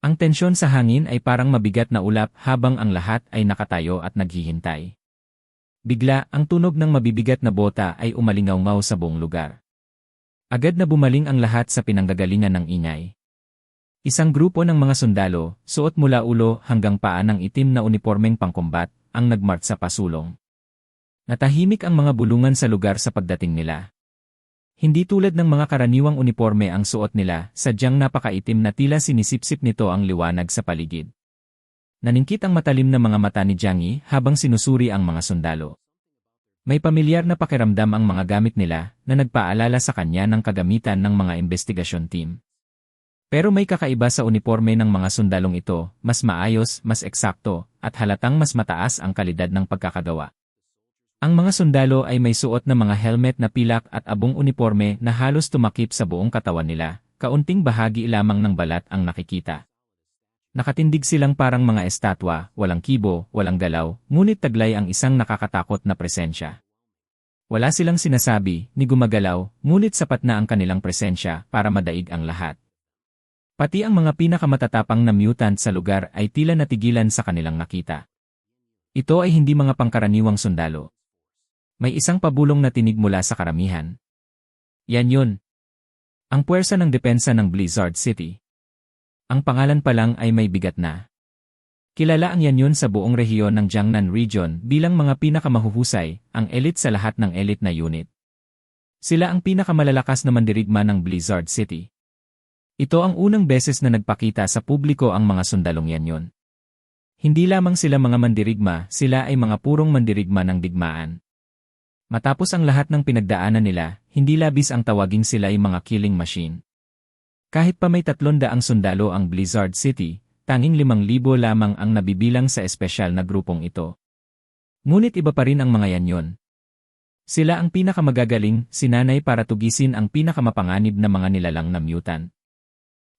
Ang tensyon sa hangin ay parang mabigat na ulap habang ang lahat ay nakatayo at naghihintay. Bigla, ang tunog ng mabibigat na bota ay umalingaw sa buong lugar. Agad na bumaling ang lahat sa pinanggagalingan ng ingay. Isang grupo ng mga sundalo, suot mula ulo hanggang paa ng itim na unipormeng pangkumbat, ang nagmart sa pasulong. Natahimik ang mga bulungan sa lugar sa pagdating nila. Hindi tulad ng mga karaniwang uniforme ang suot nila, sadyang napakaitim na tila sinisipsip nito ang liwanag sa paligid. Naningkit ang matalim na mga mata ni Jiangyi habang sinusuri ang mga sundalo. May pamilyar na pakiramdam ang mga gamit nila na nagpaalala sa kanya ng kagamitan ng mga investigasyon team. Pero may kakaiba sa uniforme ng mga sundalong ito, mas maayos, mas eksakto, at halatang mas mataas ang kalidad ng pagkakagawa. Ang mga sundalo ay may suot na mga helmet na pilak at abong uniforme na halos tumakip sa buong katawan nila, kaunting bahagi lamang ng balat ang nakikita. Nakatindig silang parang mga estatwa, walang kibo, walang galaw, ngunit taglay ang isang nakakatakot na presensya. Wala silang sinasabi, ni gumagalaw, ngunit sapat na ang kanilang presensya para madaig ang lahat. Pati ang mga pinakamatatapang na mutant sa lugar ay tila natigilan sa kanilang nakita. Ito ay hindi mga pangkaraniwang sundalo. May isang pabulong na tinig mula sa karamihan. Yan yun. Ang puwersa ng depensa ng Blizzard City. Ang pangalan pa lang ay may bigat na. Kilala ang yan yun sa buong rehiyon ng Jiangnan Region bilang mga pinakamahuhusay, ang elite sa lahat ng elite na unit. Sila ang pinakamalalakas na mandirigma ng Blizzard City. Ito ang unang beses na nagpakita sa publiko ang mga sundalong yan yun. Hindi lamang sila mga mandirigma, sila ay mga purong mandirigma ng digmaan. Matapos ang lahat ng pinagdaanan nila, hindi labis ang tawaging sila ay mga killing machine. Kahit pa may tatlong daang sundalo ang Blizzard City, tanging limang libo lamang ang nabibilang sa espesyal na grupong ito. Ngunit iba pa rin ang mga yanyon. Sila ang pinakamagagaling, sinanay para tugisin ang pinakamapanganib na mga nilalang na mutant.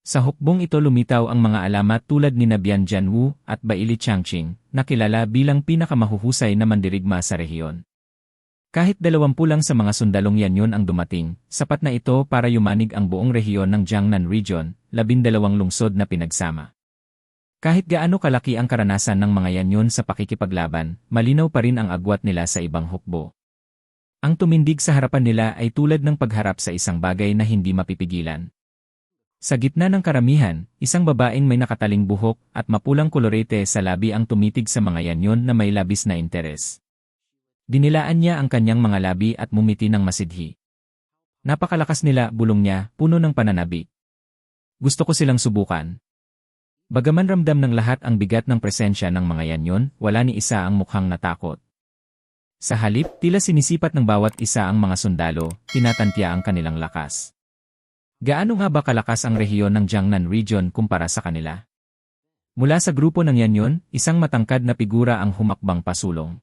Sa hukbong ito lumitaw ang mga alamat tulad ni Nabian Jianwu at Baili Changqing, na kilala bilang pinakamahuhusay na mandirigma sa rehiyon. Kahit dalawampu lang sa mga sundalong yan yun ang dumating, sapat na ito para yumanig ang buong rehiyon ng Jiangnan Region, labindalawang lungsod na pinagsama. Kahit gaano kalaki ang karanasan ng mga yan yun sa pakikipaglaban, malinaw pa rin ang agwat nila sa ibang hukbo. Ang tumindig sa harapan nila ay tulad ng pagharap sa isang bagay na hindi mapipigilan. Sa gitna ng karamihan, isang babaeng may nakataling buhok at mapulang kolorete sa labi ang tumitig sa mga yanyon na may labis na interes. Dinilaan niya ang kanyang mga labi at mumiti ng masidhi. Napakalakas nila, bulong niya, puno ng pananabi. Gusto ko silang subukan. Bagaman ramdam ng lahat ang bigat ng presensya ng mga yanyon, wala ni isa ang mukhang natakot. Sa halip, tila sinisipat ng bawat isa ang mga sundalo, tinatantya ang kanilang lakas. Gaano nga ba kalakas ang rehiyon ng Jiangnan Region kumpara sa kanila? Mula sa grupo ng yanyon, isang matangkad na figura ang humakbang pasulong.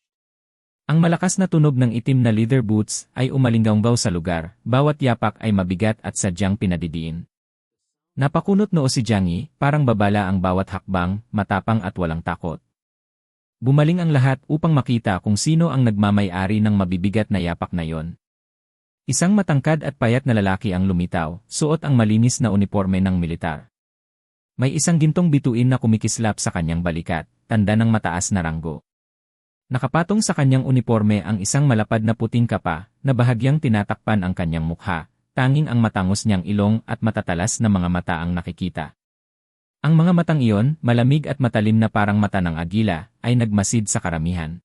Ang malakas na tunog ng itim na leather boots ay umalinggaw sa lugar, bawat yapak ay mabigat at sadyang pinadidiin. Napakunot noo si Jiangyi, parang babala ang bawat hakbang, matapang at walang takot. Bumaling ang lahat upang makita kung sino ang nagmamay-ari ng mabibigat na yapak na yon. Isang matangkad at payat na lalaki ang lumitaw, suot ang malinis na uniforme ng militar. May isang gintong bituin na kumikislap sa kanyang balikat, tanda ng mataas na ranggo. Nakapatong sa kanyang uniforme ang isang malapad na puting kapa na bahagyang tinatakpan ang kanyang mukha, tanging ang matangos niyang ilong at matatalas na mga mata ang nakikita. Ang mga matang iyon, malamig at matalim na parang mata ng agila, ay nagmasid sa karamihan.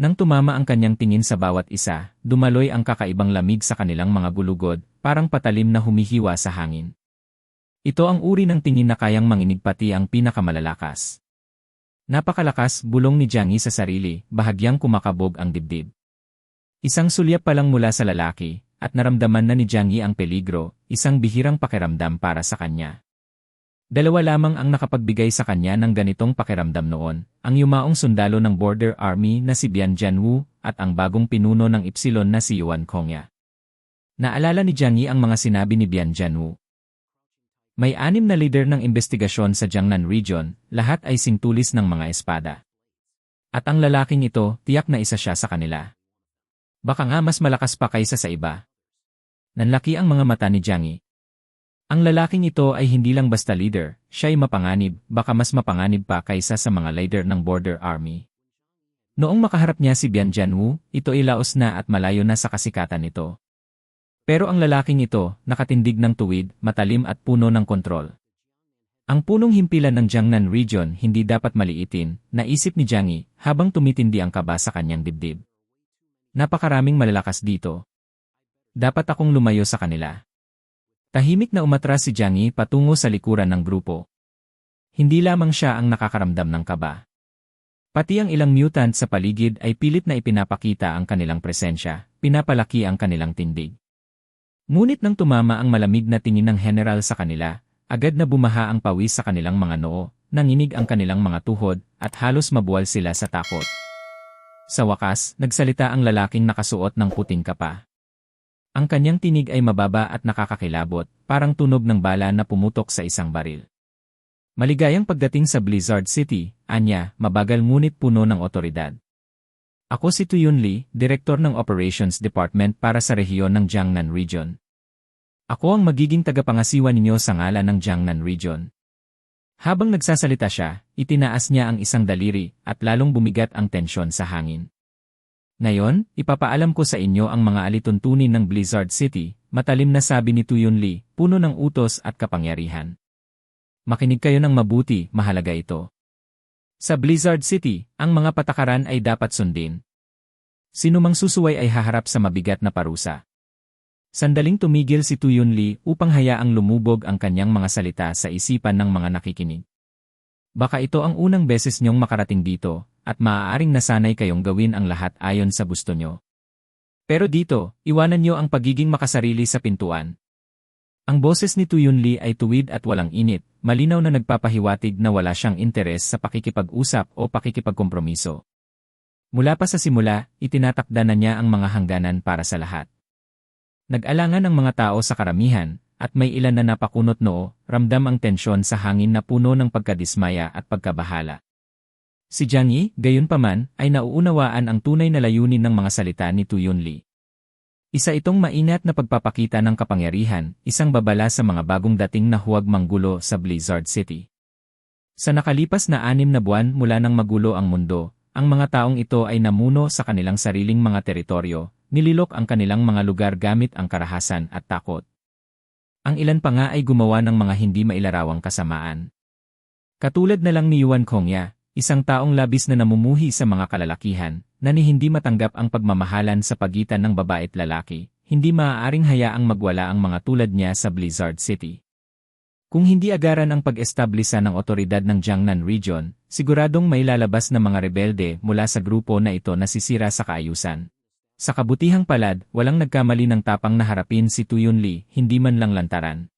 Nang tumama ang kanyang tingin sa bawat isa, dumaloy ang kakaibang lamig sa kanilang mga gulugod, parang patalim na humihiwa sa hangin. Ito ang uri ng tingin na kayang manginig pati ang pinakamalalakas. Napakalakas bulong ni Jiangyi sa sarili, bahagyang kumakabog ang dibdib. Isang sulyap pa lang mula sa lalaki, at naramdaman na ni Jiangyi ang peligro, isang bihirang pakiramdam para sa kanya. Dalawa lamang ang nakapagbigay sa kanya ng ganitong pakiramdam noon, ang yumaong sundalo ng Border Army na si Bian Jianwu at ang bagong pinuno ng Ipsilon na si Yuan Kongya. Naalala ni Jiangyi ang mga sinabi ni Bian Jianwu, may anim na leader ng investigasyon sa Jiangnan Region, lahat ay singtulis ng mga espada. At ang lalaking ito, tiyak na isa siya sa kanila. Baka nga mas malakas pa kaysa sa iba. Nanlaki ang mga mata ni Jiangyi. Ang lalaking ito ay hindi lang basta leader, siya ay mapanganib, baka mas mapanganib pa kaysa sa mga leader ng border army. Noong makaharap niya si Bian Jianwu, ito ay laos na at malayo na sa kasikatan nito. Pero ang lalaking ito, nakatindig ng tuwid, matalim at puno ng kontrol. Ang punong himpilan ng Jiangnan region hindi dapat maliitin, naisip ni Jiang habang tumitindi ang kaba sa kanyang dibdib. Napakaraming malalakas dito. Dapat akong lumayo sa kanila. Tahimik na umatras si Jiang patungo sa likuran ng grupo. Hindi lamang siya ang nakakaramdam ng kaba. Pati ang ilang mutant sa paligid ay pilit na ipinapakita ang kanilang presensya, pinapalaki ang kanilang tindig. Ngunit nang tumama ang malamig na tingin ng general sa kanila, agad na bumaha ang pawis sa kanilang mga noo, nanginig ang kanilang mga tuhod, at halos mabuwal sila sa takot. Sa wakas, nagsalita ang lalaking nakasuot ng puting kapa. Ang kanyang tinig ay mababa at nakakakilabot, parang tunog ng bala na pumutok sa isang baril. Maligayang pagdating sa Blizzard City, anya, mabagal ngunit puno ng otoridad. Ako si Tuyun Lee, Direktor ng Operations Department para sa rehiyon ng Jiangnan Region. Ako ang magiging tagapangasiwa ninyo sa ngalan ng Jiangnan Region. Habang nagsasalita siya, itinaas niya ang isang daliri at lalong bumigat ang tensyon sa hangin. Ngayon, ipapaalam ko sa inyo ang mga alituntunin ng Blizzard City, matalim na sabi ni Tuyun Lee, puno ng utos at kapangyarihan. Makinig kayo ng mabuti, mahalaga ito. Sa Blizzard City, ang mga patakaran ay dapat sundin. Sino mang susuway ay haharap sa mabigat na parusa. Sandaling tumigil si Tuyun Lee upang hayaang lumubog ang kanyang mga salita sa isipan ng mga nakikinig. Baka ito ang unang beses niyong makarating dito, at maaaring nasanay kayong gawin ang lahat ayon sa gusto nyo. Pero dito, iwanan nyo ang pagiging makasarili sa pintuan. Ang boses ni Tuyun Lee ay tuwid at walang init, malinaw na nagpapahiwatig na wala siyang interes sa pakikipag-usap o pakikipagkompromiso. Mula pa sa simula, itinatakda na niya ang mga hangganan para sa lahat. Nag-alangan ang mga tao sa karamihan, at may ilan na napakunot noo, ramdam ang tensyon sa hangin na puno ng pagkadismaya at pagkabahala. Si Jiang Yi, gayunpaman, ay nauunawaan ang tunay na layunin ng mga salita ni Tuyun Li. Isa itong mainat na pagpapakita ng kapangyarihan, isang babala sa mga bagong dating na huwag manggulo sa Blizzard City. Sa nakalipas na anim na buwan mula nang magulo ang mundo, ang mga taong ito ay namuno sa kanilang sariling mga teritoryo, nililok ang kanilang mga lugar gamit ang karahasan at takot. Ang ilan pa nga ay gumawa ng mga hindi mailarawang kasamaan. Katulad na lang ni Yuan Kongya, Isang taong labis na namumuhi sa mga kalalakihan, na ni hindi matanggap ang pagmamahalan sa pagitan ng babae at lalaki, hindi maaaring hayaang magwala ang mga tulad niya sa Blizzard City. Kung hindi agaran ang pag-establisa ng otoridad ng Jiangnan Region, siguradong may lalabas na mga rebelde mula sa grupo na ito na sisira sa kaayusan. Sa kabutihang palad, walang nagkamali ng tapang na harapin si Tuyun Lee, hindi man lang lantaran.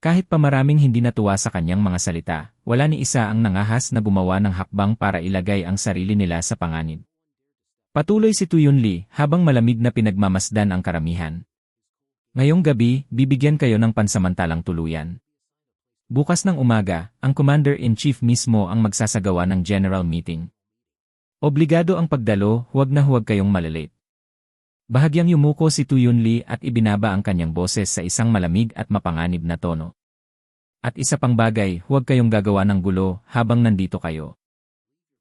Kahit pa maraming hindi natuwa sa kanyang mga salita, wala ni isa ang nangahas na gumawa ng hakbang para ilagay ang sarili nila sa panganib. Patuloy si Tuyun Lee habang malamig na pinagmamasdan ang karamihan. Ngayong gabi, bibigyan kayo ng pansamantalang tuluyan. Bukas ng umaga, ang Commander-in-Chief mismo ang magsasagawa ng General Meeting. Obligado ang pagdalo, huwag na huwag kayong malilate. Bahagyang yumuko si Tuyun Lee at ibinaba ang kanyang boses sa isang malamig at mapanganib na tono. At isa pang bagay, huwag kayong gagawa ng gulo habang nandito kayo.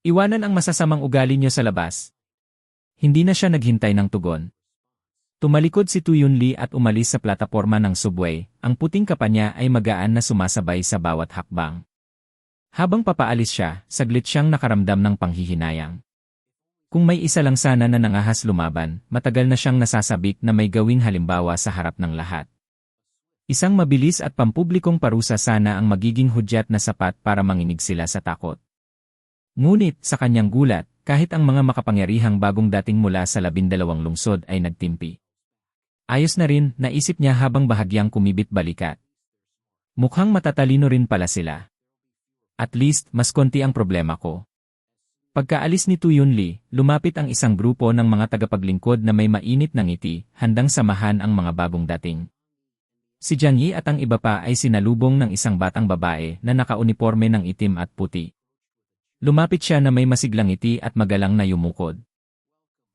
Iwanan ang masasamang ugali niyo sa labas. Hindi na siya naghintay ng tugon. Tumalikod si Tuyun Lee at umalis sa plataporma ng subway, ang puting kapa niya ay magaan na sumasabay sa bawat hakbang. Habang papaalis siya, saglit siyang nakaramdam ng panghihinayang. Kung may isa lang sana na nangahas lumaban, matagal na siyang nasasabik na may gawing halimbawa sa harap ng lahat. Isang mabilis at pampublikong parusa sana ang magiging hudyat na sapat para manginig sila sa takot. Ngunit, sa kanyang gulat, kahit ang mga makapangyarihang bagong dating mula sa labindalawang lungsod ay nagtimpi. Ayos na rin, naisip niya habang bahagyang kumibit balikat. Mukhang matatalino rin pala sila. At least, mas konti ang problema ko. Pagkaalis ni Tuyun Lee, lumapit ang isang grupo ng mga tagapaglingkod na may mainit na ngiti, handang samahan ang mga bagong dating. Si Jiang Yi at ang iba pa ay sinalubong ng isang batang babae na nakauniforme ng itim at puti. Lumapit siya na may masiglang ngiti at magalang na yumukod.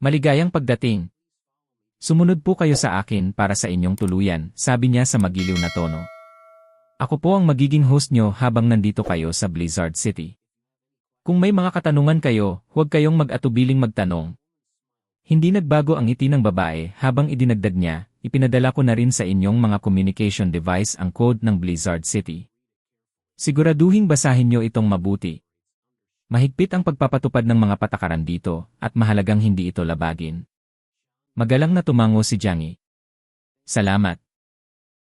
Maligayang pagdating. Sumunod po kayo sa akin para sa inyong tuluyan, sabi niya sa magiliw na tono. Ako po ang magiging host nyo habang nandito kayo sa Blizzard City. Kung may mga katanungan kayo, huwag kayong mag-atubiling magtanong. Hindi nagbago ang ngiti ng babae habang idinagdag niya, ipinadala ko na rin sa inyong mga communication device ang code ng Blizzard City. Siguraduhing basahin nyo itong mabuti. Mahigpit ang pagpapatupad ng mga patakaran dito at mahalagang hindi ito labagin. Magalang na tumango si Jiangi. Salamat.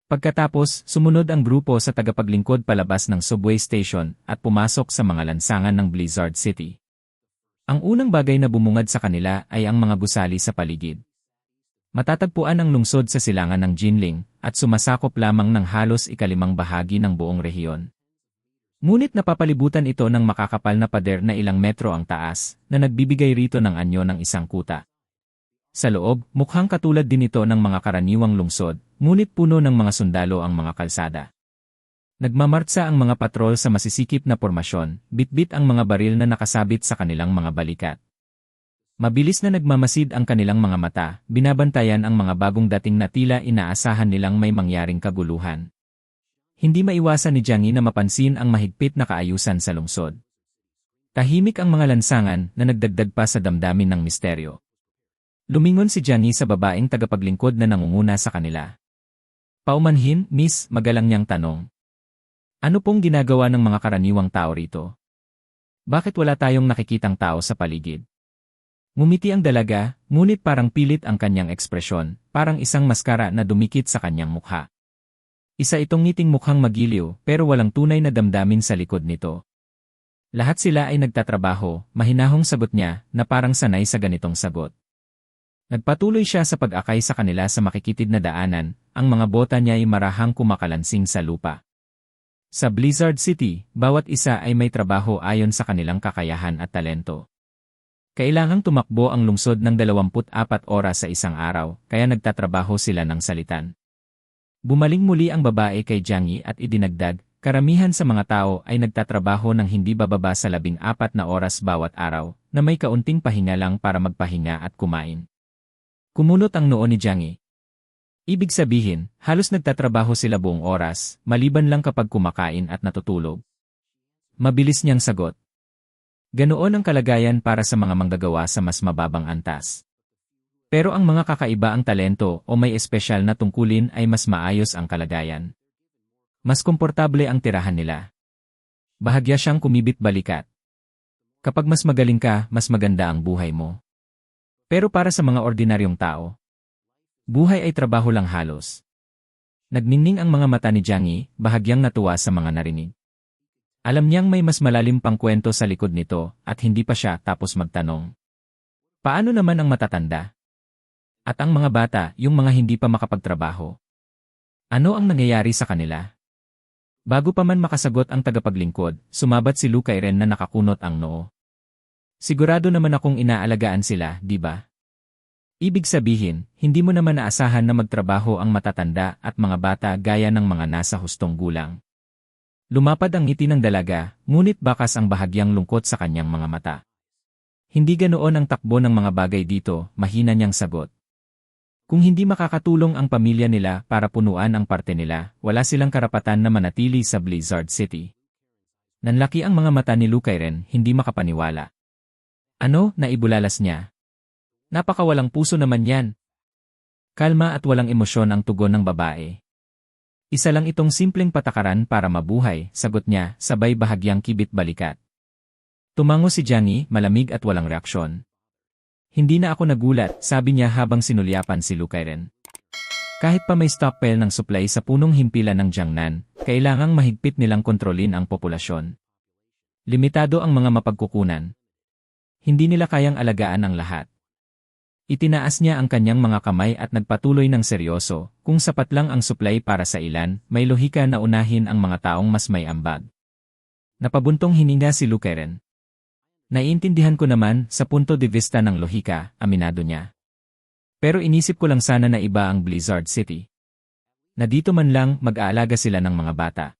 Pagkatapos, sumunod ang grupo sa tagapaglingkod palabas ng subway station at pumasok sa mga lansangan ng Blizzard City. Ang unang bagay na bumungad sa kanila ay ang mga gusali sa paligid. Matatagpuan ang lungsod sa silangan ng Jinling at sumasakop lamang ng halos ikalimang bahagi ng buong rehiyon. Ngunit napapalibutan ito ng makakapal na pader na ilang metro ang taas, na nagbibigay rito ng anyo ng isang kuta. Sa loob, mukhang katulad din ito ng mga karaniwang lungsod, ngunit puno ng mga sundalo ang mga kalsada. Nagmamartsa ang mga patrol sa masisikip na pormasyon, bitbit ang mga baril na nakasabit sa kanilang mga balikat. Mabilis na nagmamasid ang kanilang mga mata, binabantayan ang mga bagong dating na tila inaasahan nilang may mangyaring kaguluhan. Hindi maiwasan ni Jiangi na mapansin ang mahigpit na kaayusan sa lungsod. Tahimik ang mga lansangan na nagdagdag pa sa damdamin ng misteryo. Lumingon si Jiangi sa babaeng tagapaglingkod na nangunguna sa kanila. Paumanhin, Miss, magalang niyang tanong. Ano pong ginagawa ng mga karaniwang tao rito? Bakit wala tayong nakikitang tao sa paligid? Ngumiti ang dalaga, ngunit parang pilit ang kanyang ekspresyon, parang isang maskara na dumikit sa kanyang mukha. Isa itong ngiting mukhang magiliw pero walang tunay na damdamin sa likod nito. Lahat sila ay nagtatrabaho, mahinahong sagot niya na parang sanay sa ganitong sagot. Nagpatuloy siya sa pag-akay sa kanila sa makikitid na daanan, ang mga bota niya ay marahang kumakalansing sa lupa. Sa Blizzard City, bawat isa ay may trabaho ayon sa kanilang kakayahan at talento. Kailangang tumakbo ang lungsod ng 24 oras sa isang araw, kaya nagtatrabaho sila ng salitan. Bumaling muli ang babae kay Jiangi at idinagdag, karamihan sa mga tao ay nagtatrabaho ng hindi bababa sa labing apat na oras bawat araw, na may kaunting pahinga lang para magpahinga at kumain. Kumunot ang noo ni Jiangi. Ibig sabihin, halos nagtatrabaho sila buong oras, maliban lang kapag kumakain at natutulog. Mabilis niyang sagot. Ganoon ang kalagayan para sa mga manggagawa sa mas mababang antas. Pero ang mga kakaiba ang talento o may espesyal na tungkulin ay mas maayos ang kalagayan. Mas komportable ang tirahan nila. Bahagya siyang kumibit balikat. Kapag mas magaling ka, mas maganda ang buhay mo. Pero para sa mga ordinaryong tao, buhay ay trabaho lang halos. Nagningning ang mga mata ni Jiangi, bahagyang natuwa sa mga narinig. Alam niyang may mas malalim pang kwento sa likod nito at hindi pa siya tapos magtanong. Paano naman ang matatanda? At ang mga bata, yung mga hindi pa makapagtrabaho. Ano ang nangyayari sa kanila? Bago pa man makasagot ang tagapaglingkod, sumabat si Lukay ren na nakakunot ang noo. Sigurado naman akong inaalagaan sila, di ba? Ibig sabihin, hindi mo naman naasahan na magtrabaho ang matatanda at mga bata gaya ng mga nasa hustong gulang. Lumapad ang ngiti ng dalaga, ngunit bakas ang bahagyang lungkot sa kanyang mga mata. Hindi ganoon ang takbo ng mga bagay dito, mahina niyang sagot. Kung hindi makakatulong ang pamilya nila para punuan ang parte nila, wala silang karapatan na manatili sa Blizzard City. Nanlaki ang mga mata ni Lukayren, hindi makapaniwala. Ano, naibulalas niya? Napakawalang puso naman yan. Kalma at walang emosyon ang tugon ng babae. Isa lang itong simpleng patakaran para mabuhay, sagot niya, sabay bahagyang kibit balikat. Tumango si Jiangi, malamig at walang reaksyon. Hindi na ako nagulat, sabi niya habang sinulyapan si Lukayren. Kahit pa may stockpile ng supply sa punong himpilan ng Jiangnan, kailangang mahigpit nilang kontrolin ang populasyon. Limitado ang mga mapagkukunan. Hindi nila kayang alagaan ang lahat. Itinaas niya ang kanyang mga kamay at nagpatuloy ng seryoso, kung sapat lang ang supply para sa ilan, may lohika na unahin ang mga taong mas may ambag. Napabuntong hininga si Lukeren. Naiintindihan ko naman sa punto de vista ng lohika, aminado niya. Pero inisip ko lang sana na iba ang Blizzard City. Na dito man lang mag-aalaga sila ng mga bata.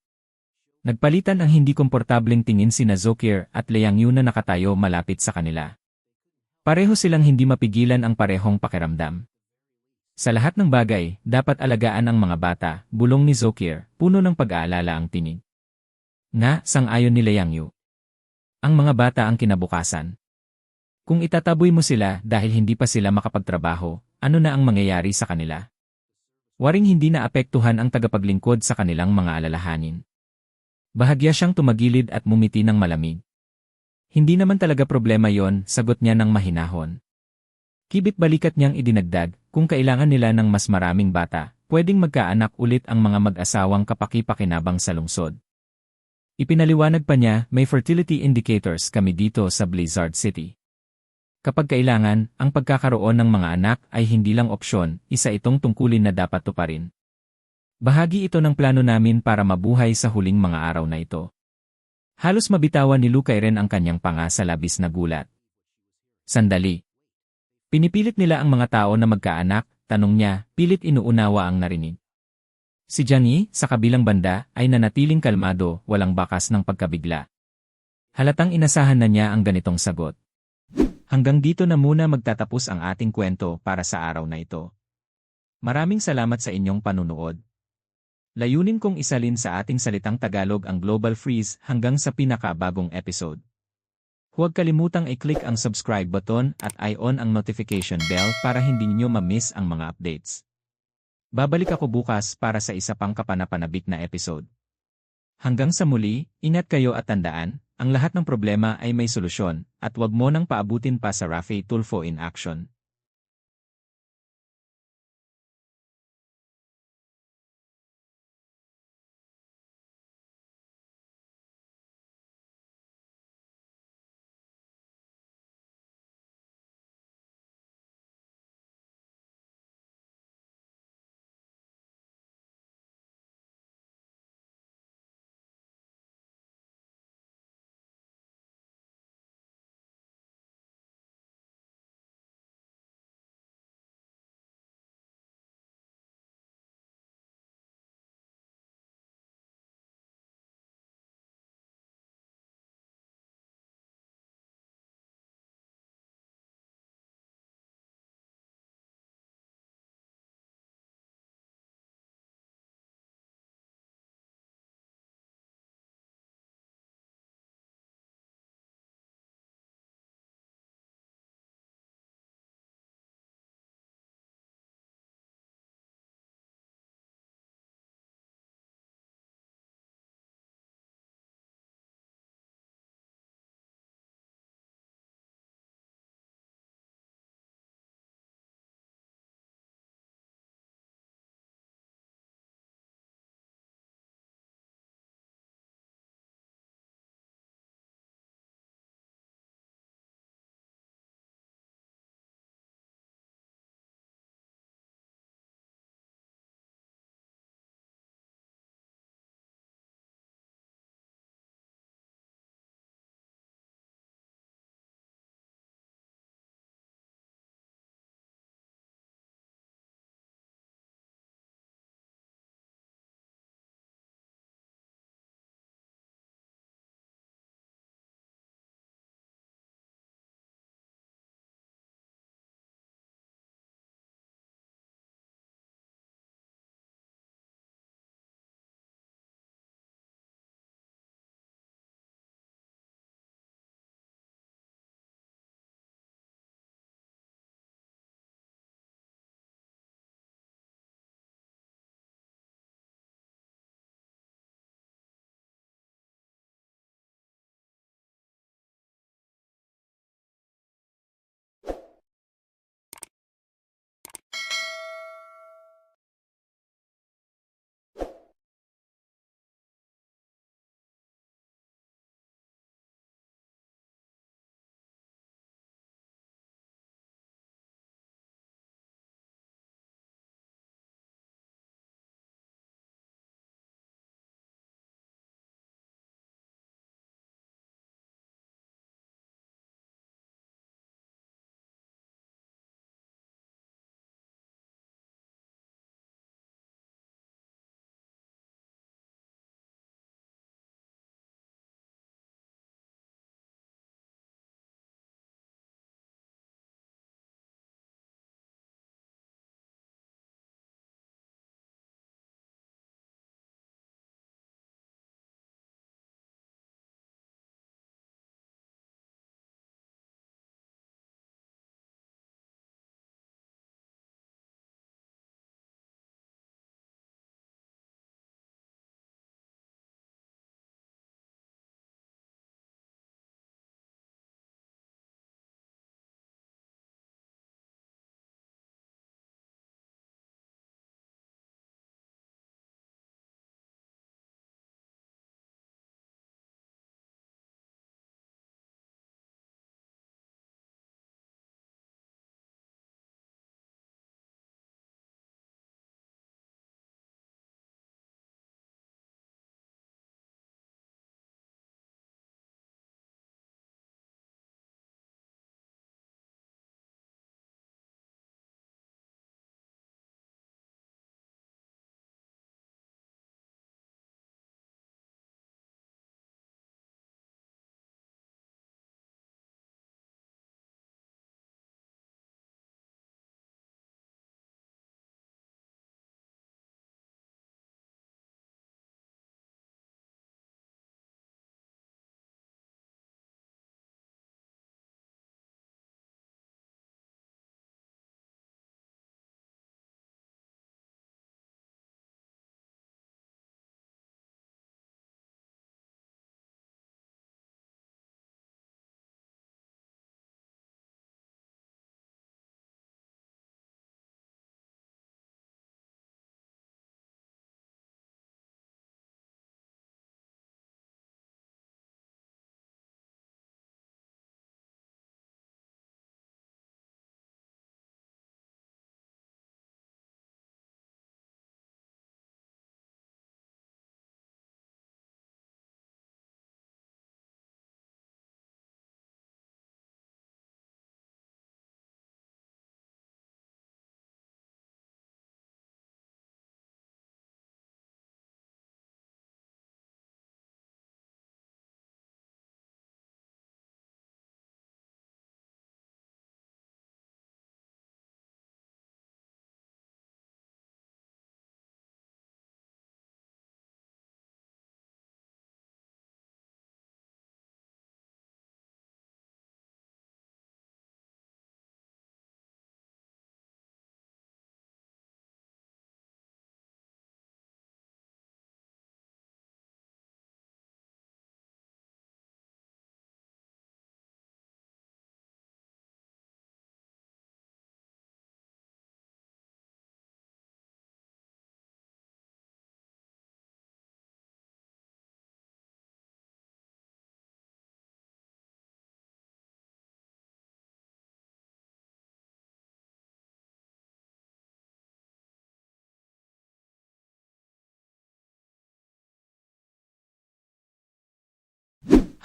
Nagpalitan ang hindi komportableng tingin si Nazokir at Liang Yu na nakatayo malapit sa kanila. Pareho silang hindi mapigilan ang parehong pakiramdam. Sa lahat ng bagay, dapat alagaan ang mga bata, bulong ni Zokir, puno ng pag-aalala ang tinig. Nga, sang-ayon ni Yang Yu. Ang mga bata ang kinabukasan. Kung itataboy mo sila dahil hindi pa sila makapagtrabaho, ano na ang mangyayari sa kanila? Waring hindi na apektuhan ang tagapaglingkod sa kanilang mga alalahanin. Bahagya siyang tumagilid at mumiti ng malamig. Hindi naman talaga problema yon, sagot niya ng mahinahon. Kibit balikat niyang idinagdag, kung kailangan nila ng mas maraming bata, pwedeng magkaanak ulit ang mga mag-asawang kapaki-pakinabang sa lungsod. Ipinaliwanag pa niya, may fertility indicators kami dito sa Blizzard City. Kapag kailangan, ang pagkakaroon ng mga anak ay hindi lang opsyon, isa itong tungkulin na dapat tuparin. Bahagi ito ng plano namin para mabuhay sa huling mga araw na ito. Halos mabitawan ni Lukay rin ang kanyang panga sa labis na gulat. Sandali. Pinipilit nila ang mga tao na magkaanak, tanong niya, pilit inuunawa ang narinig. Si Johnny, sa kabilang banda, ay nanatiling kalmado, walang bakas ng pagkabigla. Halatang inasahan na niya ang ganitong sagot. Hanggang dito na muna magtatapos ang ating kwento para sa araw na ito. Maraming salamat sa inyong panunood. Layunin kong isalin sa ating salitang Tagalog ang Global Freeze hanggang sa pinakabagong episode. Huwag kalimutang i-click ang subscribe button at i-on ang notification bell para hindi niyo ma-miss ang mga updates. Babalik ako bukas para sa isa pang kapanapanabik na episode. Hanggang sa muli, ingat kayo at tandaan, ang lahat ng problema ay may solusyon, at wag mo nang paabutin pa sa Rafi Tulfo in action.